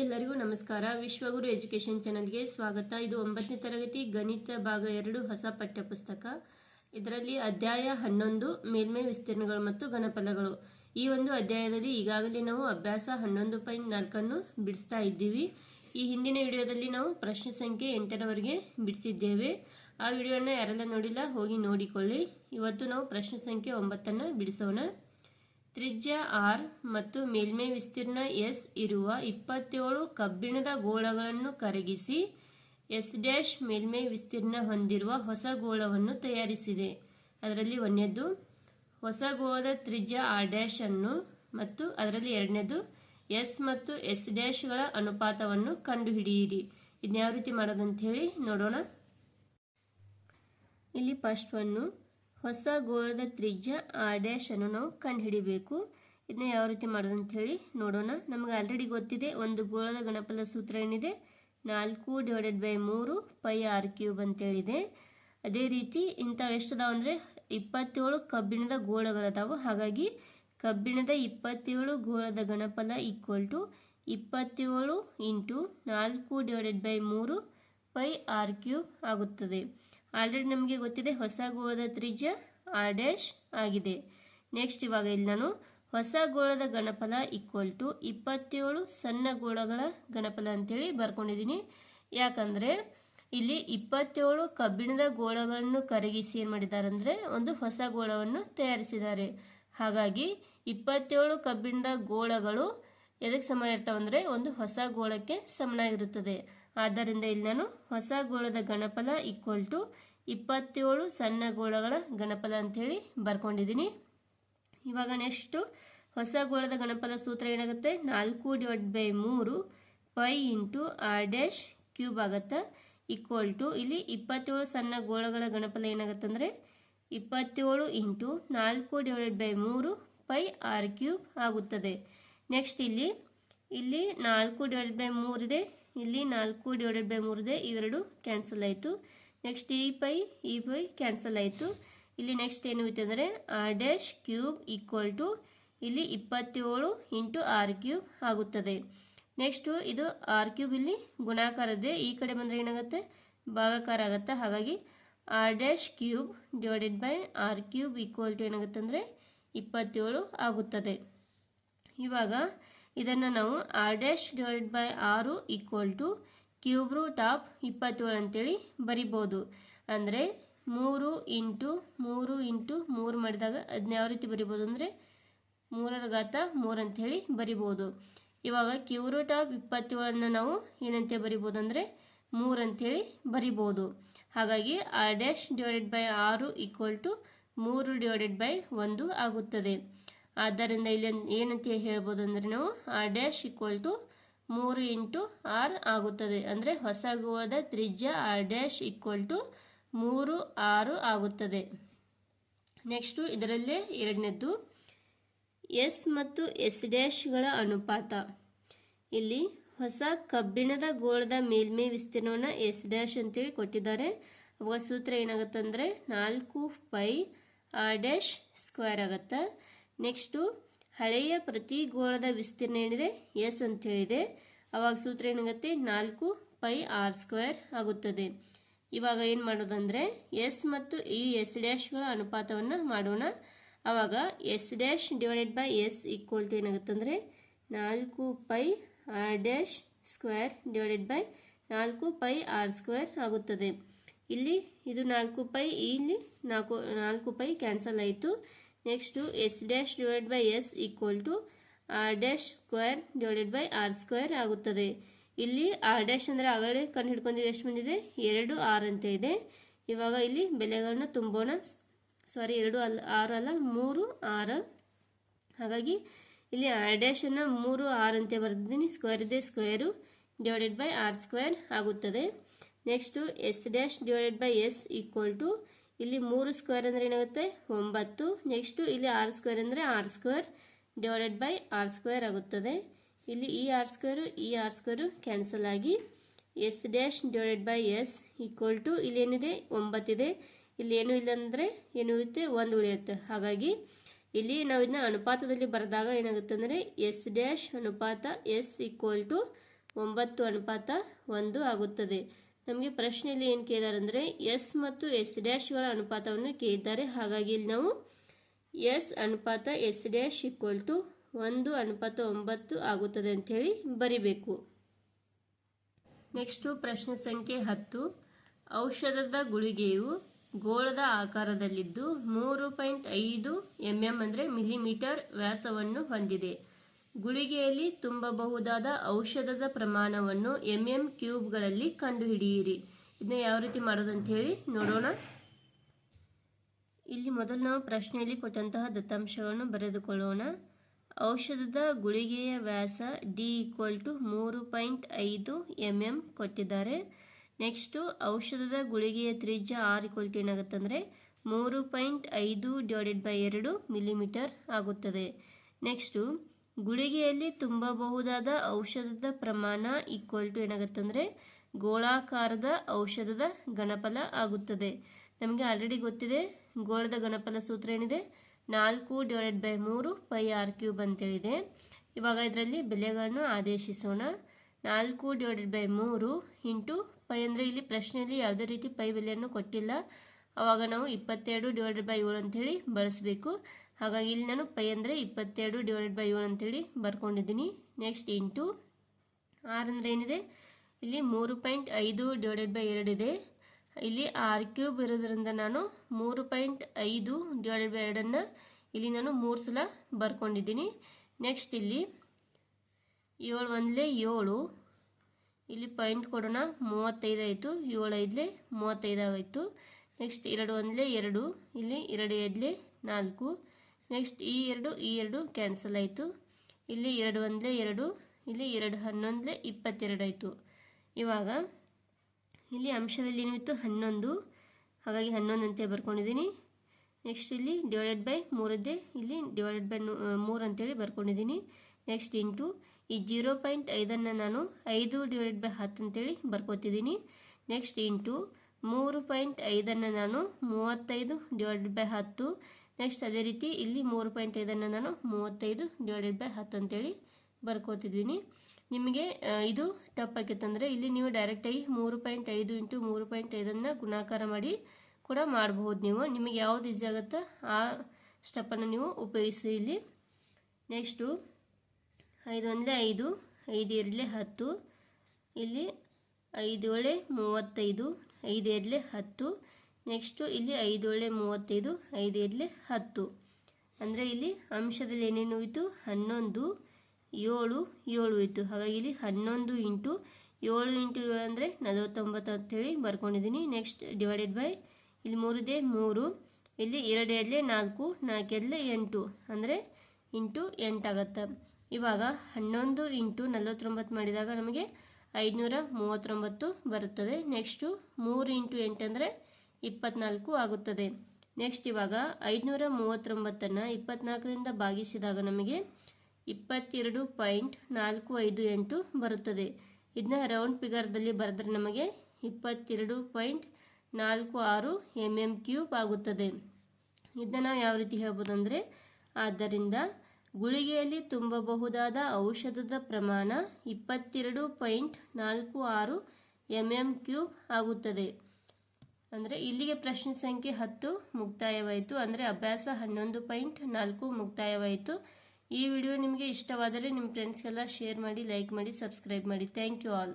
ಎಲ್ಲರಿಗೂ ನಮಸ್ಕಾರ. ವಿಶ್ವಗುರು ಎಜುಕೇಷನ್ ಚಾನಲ್ಗೆ ಸ್ವಾಗತ. ಇದು ಒಂಬತ್ತನೇ ತರಗತಿ ಗಣಿತ ಭಾಗ ಎರಡು ಹೊಸ ಪಠ್ಯಪುಸ್ತಕ. ಇದರಲ್ಲಿ ಅಧ್ಯಾಯ ಹನ್ನೊಂದು, ಮೇಲ್ಮೈ ವಿಸ್ತೀರ್ಣಗಳು ಮತ್ತು ಘನಫಲಗಳು. ಈ ಒಂದು ಅಧ್ಯಾಯದಲ್ಲಿ ಈಗಾಗಲೇ ನಾವು ಅಭ್ಯಾಸ ಹನ್ನೊಂದು ಪಾಯಿಂಟ್ ನಾಲ್ಕನ್ನು ಬಿಡಿಸ್ತಾ ಇದ್ದೀವಿ. ಈ ಹಿಂದಿನ ವಿಡಿಯೋದಲ್ಲಿ ನಾವು ಪ್ರಶ್ನೆ ಸಂಖ್ಯೆ ಎಂಟರವರೆಗೆ ಬಿಡಿಸಿದ್ದೇವೆ. ಆ ವಿಡಿಯೋನ ಯಾರೆಲ್ಲ ನೋಡಿಲ್ಲ, ಹೋಗಿ ನೋಡಿಕೊಳ್ಳಿ. ಇವತ್ತು ನಾವು ಪ್ರಶ್ನೆ ಸಂಖ್ಯೆ ಒಂಬತ್ತನ್ನು ಬಿಡಿಸೋಣ. ತ್ರಿಜ್ಯ ಆರ್ ಮತ್ತು ಮೇಲ್ಮೈ ವಿಸ್ತೀರ್ಣ ಎಸ್ ಇರುವ ಇಪ್ಪತ್ತೇಳು ಕಬ್ಬಿಣದ ಗೋಳಗಳನ್ನು ಕರಗಿಸಿ ಎಸ್ ಡ್ಯಾಶ್ ಮೇಲ್ಮೈ ವಿಸ್ತೀರ್ಣ ಹೊಂದಿರುವ ಹೊಸ ಗೋಳವನ್ನು ತಯಾರಿಸಿದೆ. ಅದರಲ್ಲಿ ಒಂದನೇದು ಹೊಸ ಗೋಳದ ತ್ರಿಜ್ಯ ಆರ್ ಡ್ಯಾಶ್ ಅನ್ನು ಮತ್ತು ಅದರಲ್ಲಿ ಎರಡನೇದು ಎಸ್ ಮತ್ತು ಎಸ್ ಡ್ಯಾಶ್ಗಳ ಅನುಪಾತವನ್ನು ಕಂಡುಹಿಡಿಯಿರಿ. ಇದನ್ನ ಯಾವ ರೀತಿ ಮಾಡೋದಂತ ಹೇಳಿ ನೋಡೋಣ. ಇಲ್ಲಿ ಫಸ್ಟ್ ಒನ್ನು ಹೊಸ ಗೋಳದ ತ್ರಿಜ್ಯ ಆರ್ ಡ್ಯಾಶ್ ಅನ್ನು ನಾವು ಕಂಡುಹಿಡಿಬೇಕು ಇದನ್ನ ಯಾವ ರೀತಿ ಮಾಡೋದು ಅಂತ ಹೇಳಿ ನೋಡೋಣ. ನಮಗೆ ಆಲ್ರೆಡಿ ಗೊತ್ತಿದೆ, ಒಂದು ಗೋಳದ ಗಣಪದ ಸೂತ್ರ ಏನಿದೆ? ನಾಲ್ಕು ಡಿವೈಡೆಡ್ ಬೈ ಮೂರು ಪೈ ಆರ್ ಕ್ಯೂಬ್ ಅಂತೇಳಿದೆ. ಅದೇ ರೀತಿ ಇಂಥ ಎಷ್ಟದಾವ ಅಂದರೆ ಇಪ್ಪತ್ತೇಳು ಕಬ್ಬಿಣದ ಗೋಳಗಳದಾವು. ಹಾಗಾಗಿ ಕಬ್ಬಿಣದ ಇಪ್ಪತ್ತೇಳು ಗೋಳದ ಗಣಪದ ಈಕ್ವಲ್ ಟು ಇಪ್ಪತ್ತೇಳು ಇಂಟು ನಾಲ್ಕು ಡಿವೈಡೆಡ್ ಬೈ ಮೂರು ಪೈ ಆರ್ ಕ್ಯೂಬ್ ಆಗುತ್ತದೆ. ಆಲ್ರೆಡಿ ನಮಗೆ ಗೊತ್ತಿದೆ ಹೊಸ ಗೋಳದ ತ್ರಿಜ್ಯ ಆರ್ ಡ್ಯಾಶ್ ಆಗಿದೆ. ನೆಕ್ಸ್ಟ್ ಇವಾಗ ಇಲ್ಲಿ ನಾನು ಹೊಸ ಗೋಳದ ಗಣಫಲ ಈಕ್ವಲ್ ಟು ಇಪ್ಪತ್ತೇಳು ಸಣ್ಣ ಗೋಳಗಳ ಗಣಫಲ ಅಂತೇಳಿ ಬರ್ಕೊಂಡಿದ್ದೀನಿ ಯಾಕಂದರೆ ಇಲ್ಲಿ ಇಪ್ಪತ್ತೇಳು ಕಬ್ಬಿಣದ ಗೋಳಗಳನ್ನು ಕರಗಿಸಿ ಏನು ಮಾಡಿದ್ದಾರೆ ಅಂದರೆ ಒಂದು ಹೊಸ ಗೋಳವನ್ನು ತಯಾರಿಸಿದ್ದಾರೆ. ಹಾಗಾಗಿ ಇಪ್ಪತ್ತೇಳು ಕಬ್ಬಿಣದ ಗೋಳಗಳು ಎದಕ್ಕೆ ಸಮ ಇರ್ತಾವಂದರೆ ಒಂದು ಹೊಸ ಗೋಳಕ್ಕೆ ಸಮನಾಗಿರುತ್ತದೆ. ಆದ್ದರಿಂದ ಇಲ್ಲಿ ನಾನು ಹೊಸ ಗೋಳದ ಗಣಪಲ ಈಕ್ವಲ್ ಟು ಇಪ್ಪತ್ತೇಳು ಸಣ್ಣ ಗೋಳಗಳ ಗಣಪಲ ಅಂಥೇಳಿ ಬರ್ಕೊಂಡಿದ್ದೀನಿ. ಇವಾಗ ನೆಕ್ಸ್ಟು ಹೊಸ ಗೋಳದ ಗಣಪದ ಸೂತ್ರ ಏನಾಗುತ್ತೆ? ನಾಲ್ಕು ಡಿವೈಡ್ ಬೈ ಮೂರು pi into R dash cube ಆಗುತ್ತೆ? ಈಕ್ವಲ್ ಟು ಇಲ್ಲಿ ಇಪ್ಪತ್ತೇಳು ಸಣ್ಣ ಗೋಳಗಳ ಗಣಪಲ ಏನಾಗುತ್ತೆ ಅಂದರೆ ಇಪ್ಪತ್ತೇಳು ಇಂಟು ನಾಲ್ಕು ಡಿವೈಡೆಡ್ ಬೈ ಮೂರು ಪೈ ಆರ್ ಕ್ಯೂಬ್ ಆಗುತ್ತದೆ. ನೆಕ್ಸ್ಟ್ ಇಲ್ಲಿ ಇಲ್ಲಿ ನಾಲ್ಕು ಡಿವೈಡೆಡ್ ಬೈ ಮೂರಿದೆ ಇಲ್ಲಿ ನಾಲ್ಕು ಡಿವೈಡೆಡ್ ಬೈ ಮೂರಿದೆ ಇವೆರಡು ಕ್ಯಾನ್ಸಲ್ ಆಯಿತು. ನೆಕ್ಸ್ಟ್ ಈ ಪೈ ಈ ಪೈ ಕ್ಯಾನ್ಸಲ್ ಆಯಿತು. ಇಲ್ಲಿ ನೆಕ್ಸ್ಟ್ ಏನು ಇತ್ತು ಅಂದರೆ R dash cube equal to ಇಲ್ಲಿ ಇಪ್ಪತ್ತೇಳು ಇಂಟು ಆರ್ ಕ್ಯೂಬ್ ಆಗುತ್ತದೆ. ನೆಕ್ಸ್ಟು ಇದು ಆರ್ ಕ್ಯೂಬ್ ಇಲ್ಲಿ ಗುಣಾಕಾರ ಇದೆ ಈ ಕಡೆ ಬಂದರೆ ಏನಾಗುತ್ತೆ? ಭಾಗಾಕಾರ ಆಗುತ್ತೆ. ಹಾಗಾಗಿ R dash cube divided by R cube equal to ಏನಾಗುತ್ತೆ ಅಂದರೆ ಇಪ್ಪತ್ತೇಳು ಆಗುತ್ತದೆ. ಇವಾಗ ಇದನ್ನು ನಾವು ಆರ್ ಡ್ಯಾಶ್ ಡಿವೈಡ್ ಬೈ ಆರು equal to cube root of ಇಪ್ಪತ್ತೇಳು ಅಂತೇಳಿ ಬರಿಬೋದು. ಅಂದರೆ ಮೂರು ಇಂಟು ಮೂರು ಇಂಟು ಮೂರು ಮಾಡಿದಾಗ ಅದನ್ನ ಯಾವ ರೀತಿ ಬರಿಬೋದು ಅಂದರೆ ಮೂರರ ಘಾತ ಮೂರು ಅಂಥೇಳಿ ಬರಿಬೋದು. ಇವಾಗ ಕ್ಯೂ ರೂಟ್ ಆಫ್ ಇಪ್ಪತ್ತೇಳನ್ನು ನಾವು ಏನಂತೆ ಬರಿಬೋದು ಅಂದರೆ ಮೂರು ಅಂಥೇಳಿ ಬರಿಬೋದು. ಹಾಗಾಗಿ ಆರ್ ಡ್ಯಾಶ್ ಡಿವೈಡೆಡ್ ಬೈ ಆರು ಈಕ್ವಲ್ ಟು ಮೂರು ಡಿವೈಡೆಡ್ ಬೈ ಒಂದು ಆಗುತ್ತದೆ. ಆದ್ದರಿಂದ ಇಲ್ಲಿ ಏನಂತ ಹೇಳ್ಬೋದು ಅಂದರೆ ನಾವು ಆರ್ ಡ್ಯಾಶ್ ಈಕ್ವಲ್ ಟು ಮೂರು ಇಂಟು ಆರ್ ಆಗುತ್ತದೆ. ಅಂದರೆ ಹೊಸ ಗೋವಾದ ತ್ರಿಜ್ಯ ಆರ್ ಡ್ಯಾಶ್ ಈಕ್ವಲ್ ಟು ಮೂರು ಆರು ಆಗುತ್ತದೆ. ನೆಕ್ಸ್ಟು ಇದರಲ್ಲೇ ಎರಡನೇದ್ದು ಎಸ್ ಮತ್ತು ಎಸ್ ಡ್ಯಾಶ್ಗಳ ಅನುಪಾತ. ಇಲ್ಲಿ ಹೊಸ ಕಬ್ಬಿಣದ ಗೋಳದ ಮೇಲ್ಮೈ ವಿಸ್ತೀರ್ಣವನ್ನು ಎಸ್ ಡ್ಯಾಶ್ ಅಂತೇಳಿ ಕೊಟ್ಟಿದ್ದಾರೆ. ಅವಾಗ ಸೂತ್ರ ಏನಾಗುತ್ತೆ ಅಂದರೆ ನಾಲ್ಕು ಪೈ ಆರ್ ಡ್ಯಾಶ್ ಸ್ಕ್ವೇರ್ ಆಗುತ್ತೆ. ನೆಕ್ಸ್ಟು, ಹಳೆಯ ಪ್ರತಿ ಗೋಳದ ವಿಸ್ತೀರ್ಣ ಏನಿದೆ? ಎಸ್ ಅಂತ ಹೇಳಿದೆ ಅವಾಗ ಸೂತ್ರ ಏನಾಗುತ್ತೆ? ನಾಲ್ಕು ಪೈ ಆರ್ ಸ್ಕ್ವೇರ್ ಆಗುತ್ತದೆ. ಇವಾಗ ಏನು ಮಾಡೋದಂದರೆ, ಎಸ್ ಮತ್ತು ಈ ಎಸ್ ಡ್ಯಾಶ್ಗಳ ಅನುಪಾತವನ್ನು ಮಾಡೋಣ. ಆವಾಗ S dash divided by S equal to ಏನಾಗುತ್ತೆ ಅಂದರೆ, ನಾಲ್ಕು pi R dash square divided by ನಾಲ್ಕು ಪೈ ಆರ್ ಸ್ಕ್ವೇರ್ ಆಗುತ್ತದೆ. ಇಲ್ಲಿ ಇದು ನಾಲ್ಕು ಪೈ, ಇಲ್ಲಿ ನಾಲ್ಕು ನಾಲ್ಕು ಪೈ ಕ್ಯಾನ್ಸಲ್ ಆಯಿತು. Next S dash divide by S equal to R dash square divided by R square ಆಗುತ್ತದೆ. ಇಲ್ಲಿ ಆರ್ ಡ್ಯಾಶ್ ಅಂದರೆ ಆಗಲೇ ಕಂಡು ಹಿಡ್ಕೊಂಡಿದ್ದು ಎಷ್ಟು ಬಂದಿದೆ? ಎರಡು ಆರ್ ಅಂತ ಇದೆ. ಇವಾಗ ಇಲ್ಲಿ ಬೆಲೆಗಳನ್ನ ತುಂಬೋಣ. ಸಾರಿ ಎರಡು ಅಲ್ಲ ಆರು ಅಲ್ಲ, ಮೂರು ಆರು ಹಾಗಾಗಿ ಇಲ್ಲಿ ಆರ್ ಡ್ಯಾಶನ್ನು ಮೂರು ಆರ್ ಅಂತ ಬರೆದಿದ್ದೀನಿ. ಸ್ಕ್ವೇರ್ ಇದೆ square divided by R square ಆಗುತ್ತದೆ. Next S dash divided by S equal to ಇಲ್ಲಿ ಮೂರು ಸ್ಕ್ವೇರ್ ಅಂದರೆ ಏನಾಗುತ್ತೆ? ಒಂಬತ್ತು. ನೆಕ್ಸ್ಟು ಇಲ್ಲಿ ಆರ್ ಸ್ಕ್ವೇರ್ ಅಂದರೆ R square divided by R square ಆಗುತ್ತದೆ. ಇಲ್ಲಿ ಈ ಆರ್ ಸ್ಕ್ವೇರು ಈ ಆರ್ ಸ್ಕ್ವೇರು ಕ್ಯಾನ್ಸಲ್ ಆಗಿ S dash divided by S equal to ಇಲ್ಲಿ ಏನಿದೆ? ಒಂಬತ್ತಿದೆ. ಇಲ್ಲಿ ಏನೂ ಇಲ್ಲ ಅಂದರೆ ಏನು ಇರುತ್ತೆ ಒಂದು ಉಳಿಯುತ್ತೆ. ಹಾಗಾಗಿ ಇಲ್ಲಿ ನಾವು ಇದನ್ನ ಅನುಪಾತದಲ್ಲಿ ಬರೆದಾಗ ಏನಾಗುತ್ತೆ ಅಂದರೆ ಎಸ್ ಡ್ಯಾಶ್ ಅನುಪಾತ ಎಸ್ ಈಕ್ವಲ್ ಟು ಒಂಬತ್ತು ಅನುಪಾತ ಒಂದು ಆಗುತ್ತದೆ. ನಮಗೆ ಪ್ರಶ್ನೆಯಲ್ಲಿ ಏನು ಕೇಳಿದ್ದಾರೆ ಅಂದರೆ ಎಸ್ ಮತ್ತು ಎಸ್ ಡ್ಯಾಶ್ಗಳ ಅನುಪಾತವನ್ನು ಕೇಳಿದ್ದಾರೆ ಹಾಗಾಗಿ ಇಲ್ಲಿ ನಾವು ಎಸ್ ಅನುಪಾತ, ಎಸ್ ಡ್ಯಾಶ್ ಈಕ್ವಲ್ ಟು ಒಂದು ಅನುಪಾತ ಒಂಬತ್ತು ಆಗುತ್ತದೆ ಅಂಥೇಳಿ ಬರಿಬೇಕು. ನೆಕ್ಸ್ಟು ಪ್ರಶ್ನೆ ಸಂಖ್ಯೆ ಹತ್ತು. ಔಷಧದ ಗುಳಿಗೆಯು ಗೋಳದ ಆಕಾರದಲ್ಲಿದ್ದು ಮೂರು ಪಾಯಿಂಟ್ ಐದು ಎಂ ಎಂ ಅಂದರೆ ಮಿಲಿಮೀಟರ್ ವ್ಯಾಸವನ್ನು ಹೊಂದಿದೆ. ಗುಳಿಗೆಯಲ್ಲಿ ತುಂಬಬಹುದಾದ ಔಷಧದ ಪ್ರಮಾಣವನ್ನು ಎಂ ಎಂ ಕ್ಯೂಬ್ಗಳಲ್ಲಿ ಕಂಡುಹಿಡಿಯಿರಿ. ಇದನ್ನ ಯಾವ ರೀತಿ ಮಾಡೋದು ಅಂತ ಹೇಳಿ ನೋಡೋಣ. ಇಲ್ಲಿ ಮೊದಲು ನಾವು ಪ್ರಶ್ನೆಯಲ್ಲಿ ಕೊಟ್ಟಂತಹ ದತ್ತಾಂಶಗಳನ್ನು ಬರೆದುಕೊಳ್ಳೋಣ. ಔಷಧದ ಗುಳಿಗೆಯ ವ್ಯಾಸ ಡಿ ಈಕ್ವಲ್ ಟು ಮೂರು ಪಾಯಿಂಟ್ ಐದು ಎಂ ಎಂ ಕೊಟ್ಟಿದ್ದಾರೆ. ನೆಕ್ಸ್ಟು ಔಷಧದ ಗುಳಿಗೆಯ ತ್ರಿಜ್ಯ ಆರ್ ಈಕ್ವಲ್ ಟು ಏನಾಗುತ್ತೆ ಅಂದರೆ ಮೂರು ಪಾಯಿಂಟ್ ಐದು ಡಿವೈಡೆಡ್ ಬೈ ಎರಡು ಮಿಲಿಮೀಟರ್ ಆಗುತ್ತದೆ. ನೆಕ್ಸ್ಟು ಗುಳಿಗೆಯಲ್ಲಿ ತುಂಬಬಹುದಾದ ಔಷಧದ ಪ್ರಮಾಣ ಈಕ್ವಲ್ ಟು ಏನಾಗುತ್ತೆ ಅಂದರೆ ಗೋಳಾಕಾರದ ಔಷಧದ ಗಣಪಲ ಆಗುತ್ತದೆ. ನಮಗೆ ಆಲ್ರೆಡಿ ಗೊತ್ತಿದೆ, ಗೋಳದ ಗಣಪಲ ಸೂತ್ರ ಏನಿದೆ? ನಾಲ್ಕು ಡಿವೈಡೆಡ್ ಬೈ ಮೂರು ಪೈ ಆರ್ ಕ್ಯೂಬ್ ಅಂತೇಳಿದೆ. ಇವಾಗ ಇದರಲ್ಲಿ ಬೆಲೆಗಳನ್ನು ಆದೇಶಿಸೋಣ. ನಾಲ್ಕು ಡಿವೈಡೆಡ್ ಬೈ ಮೂರು ಇಂಟು ಪೈ ಅಂದರೆ ಇಲ್ಲಿ ಪ್ರಶ್ನೆಯಲ್ಲಿ ಯಾವುದೇ ರೀತಿ ಪೈ ಬೆಲೆಯನ್ನು ಕೊಟ್ಟಿಲ್ಲ. ಆವಾಗ ನಾವು ಇಪ್ಪತ್ತೆರಡು ಡಿವೈಡೆಡ್ ಬೈ ಏಳು ಅಂತೇಳಿ ಬಳಸಬೇಕು. ಹಾಗಾಗಿ ಇಲ್ಲಿ ನಾನು ಪೈ ಅಂದರೆ ಇಪ್ಪತ್ತೆರಡು ಡಿವೈಡೆಡ್ ಬೈ ಏಳು ಅಂತೇಳಿ ಬರ್ಕೊಂಡಿದ್ದೀನಿ. ನೆಕ್ಸ್ಟ್ ಇಂಟು ಆರ್ ಅಂದರೆ ಏನಿದೆ? ಇಲ್ಲಿ ಮೂರು ಪಾಯಿಂಟ್ ಐದು ಡಿವೈಡೆಡ್ ಬೈ ಎರಡಿದೆ ಇಲ್ಲಿ ಆರ್ ಕ್ಯೂಬ್ ಇರೋದ್ರಿಂದ ನಾನು ಮೂರು ಪಾಯಿಂಟ್ ಐದು ಡಿವೈಡೆಡ್ ಬೈ ಎರಡನ್ನು ಇಲ್ಲಿ ನಾನು ಮೂರು ಸಲ ಬರ್ಕೊಂಡಿದ್ದೀನಿ. ನೆಕ್ಸ್ಟ್ ಇಲ್ಲಿ ಏಳು ಒಂದಲೇ ಏಳು. ಇಲ್ಲಿ ಪಾಯಿಂಟ್ ಕೊಡೋಣ, ಮೂವತ್ತೈದು ಆಯಿತು. ಏಳು ಐದಲೇ ಮೂವತ್ತೈದು ಆಗೋಯಿತು. ನೆಕ್ಸ್ಟ್ ಎರಡು ಒಂದಲೇ ಎರಡು. ಇಲ್ಲಿ ಎರಡು ಐದಲೇ ನಾಲ್ಕು. ನೆಕ್ಸ್ಟ್ ಈ ಎರಡು ಈ ಎರಡು ಕ್ಯಾನ್ಸಲ್ ಆಯಿತು. ಇಲ್ಲಿ ಎರಡು ಒಂದಲೇ ಎರಡು, ಇಲ್ಲಿ ಎರಡು ಹನ್ನೊಂದಲೇ ಇಪ್ಪತ್ತೆರಡು ಆಯಿತು. ಇವಾಗ, ಇಲ್ಲಿ ಅಂಶದಲ್ಲಿ ಏನಿತ್ತು? ಹನ್ನೊಂದು. ಹಾಗಾಗಿ ಹನ್ನೊಂದು ಅಂತ ಬರ್ಕೊಂಡಿದ್ದೀನಿ. ನೆಕ್ಸ್ಟ್ ಇಲ್ಲಿ ಡಿವೈಡೆಡ್ ಬೈ ಮೂರದ್ದೇ, ಇಲ್ಲಿ ಡಿವೈಡೆಡ್ ಬೈ ಮೂರು ಅಂತೇಳಿ ಬರ್ಕೊಂಡಿದ್ದೀನಿ. ನೆಕ್ಸ್ಟ್ ಇಂಟು ಈ ಜೀರೋ ಪಾಯಿಂಟ್ ಐದನ್ನು ನಾನು ಐದು ಡಿವೈಡೆಡ್ ಬೈ ಹತ್ತು ಅಂತೇಳಿ ಬರ್ಕೋತಿದ್ದೀನಿ. ನೆಕ್ಸ್ಟ್ ಇಂಟು ಮೂರು ಪಾಯಿಂಟ್ ಐದನ್ನು ನಾನು ಮೂವತ್ತೈದು ಡಿವೈಡೆಡ್ ಬೈ ಹತ್ತು. ನೆಕ್ಸ್ಟ್ ಅದೇ ರೀತಿ ಇಲ್ಲಿ ಮೂರು ಪಾಯಿಂಟ್ ಐದನ್ನು ನಾನು ಮೂವತ್ತೈದು ಡಿವೈಡೆಡ್ ಬೈ ಹತ್ತು ಅಂತೇಳಿ ಬರ್ಕೋತಿದ್ದೀನಿ. ನಿಮಗೆ ಇದು ತಪ್ಪಾಗಿತ್ತಂದರೆ ಇಲ್ಲಿ ನೀವು ಡೈರೆಕ್ಟಾಗಿ ಮೂರು ಪಾಯಿಂಟ್ ಐದು ಇಂಟು ಮೂರು ಪಾಯಿಂಟ್ ಐದನ್ನು ಗುಣಾಕಾರ ಮಾಡಿ ಕೂಡ ಮಾಡಬಹುದು ನೀವು. ನಿಮಗೆ ಯಾವ್ದು ಈಸಿ ಆಗುತ್ತೋ ಆ ಸ್ಟೆಪ್ಪನ್ನು ನೀವು ಉಪಯೋಗಿಸಿ ಇಲ್ಲಿ. ನೆಕ್ಸ್ಟು ಐದು ಅಂದರೆ ಐದು ಐದು ಎರಡಲೇ ಹತ್ತು, ಇಲ್ಲಿ ಐದು ಏಳೆ ಮೂವತ್ತೈದು, ಐದು ಎರಡಲೇ ಹತ್ತು ನೆಕ್ಸ್ಟು ಇಲ್ಲಿ ಐದು ಒಳ್ಳೆ ಮೂವತ್ತೈದು, ಐದು ಇರಲಿ ಹತ್ತು. ಅಂದರೆ ಇಲ್ಲಿ ಅಂಶದಲ್ಲಿ ಏನೇನು ಹೋಯಿತು? ಹನ್ನೊಂದು, ಏಳು ಏಳು ಇತ್ತು ಹಾಗಾಗಿ ಇಲ್ಲಿ ಹನ್ನೊಂದು ಇಂಟು ಏಳು ಇಂಟು ಏಳು ಅಂದರೆ ನಲವತ್ತೊಂಬತ್ತು ಅಂತೇಳಿ ಬರ್ಕೊಂಡಿದ್ದೀನಿ. ನೆಕ್ಸ್ಟ್ ಡಿವೈಡೆಡ್ ಬೈ ಇಲ್ಲಿ ಮೂರಿದೆ ಮೂರು. ಇಲ್ಲಿ ಎರಡು ಎರಡಲೆ ನಾಲ್ಕು ನಾಲ್ಕು ಎರಡಲೆ ಎಂಟು. ಅಂದರೆ ಇಂಟು ಎಂಟಾಗತ್ತೆ ಇವಾಗ ಹನ್ನೊಂದು ಇಂಟು ನಲವತ್ತೊಂಬತ್ತು ಮಾಡಿದಾಗ ನಮಗೆ ಐದುನೂರ ಮೂವತ್ತೊಂಬತ್ತು ಬರುತ್ತದೆ. ನೆಕ್ಸ್ಟು ಮೂರು ಇಂಟು ಎಂಟು ಅಂದರೆ ಇಪ್ಪತ್ನಾಲ್ಕು ಆಗುತ್ತದೆ. ನೆಕ್ಸ್ಟ್ ಇವಾಗ ಐದುನೂರ ಮೂವತ್ತೊಂಬತ್ತನ್ನು ಇಪ್ಪತ್ನಾಲ್ಕರಿಂದ ಭಾಗಿಸಿದಾಗ ನಮಗೆ ಇಪ್ಪತ್ತೆರಡು ಪಾಯಿಂಟ್ ನಾಲ್ಕು ಐದು ಎಂಟು ಬರುತ್ತದೆ. ಇದನ್ನ ರೌಂಡ್ ಫಿಗರ್ದಲ್ಲಿ ಬರೆದ್ರೆ ನಮಗೆ ಇಪ್ಪತ್ತೆರಡು ಪಾಯಿಂಟ್ ನಾಲ್ಕು ಆರು ಎಂ ಎಂ ಕ್ಯೂಬ್ ಆಗುತ್ತದೆ. ಇದನ್ನು ನಾವು ಯಾವ ರೀತಿ ಹೇಳ್ಬೋದು ಅಂದರೆ ಆದ್ದರಿಂದ ಗುಳಿಗೆಯಲ್ಲಿ ತುಂಬಬಹುದಾದ ಔಷಧದ ಪ್ರಮಾಣ ಇಪ್ಪತ್ತೆರಡು ಪಾಯಿಂಟ್ ನಾಲ್ಕು ಆರು ಎಂ ಎಂ ಕ್ಯೂಬ್ ಆಗುತ್ತದೆ. ಅಂದರೆ ಇಲ್ಲಿಗೆ ಪ್ರಶ್ನೆ ಸಂಖ್ಯೆ ಹತ್ತು ಮುಕ್ತಾಯವಾಯಿತು. ಅಂದರೆ ಅಭ್ಯಾಸ ಹನ್ನೊಂದು ಪಾಯಿಂಟ್ ನಾಲ್ಕು ಮುಕ್ತಾಯವಾಯಿತು. ಈ ವಿಡಿಯೋ ನಿಮಗೆ ಇಷ್ಟವಾದರೆ ನಿಮ್ಮ ಫ್ರೆಂಡ್ಸ್ಗೆಲ್ಲ ಶೇರ್ ಮಾಡಿ ಲೈಕ್ ಮಾಡಿ ಸಬ್ಸ್ಕ್ರೈಬ್ ಮಾಡಿ. Thank you all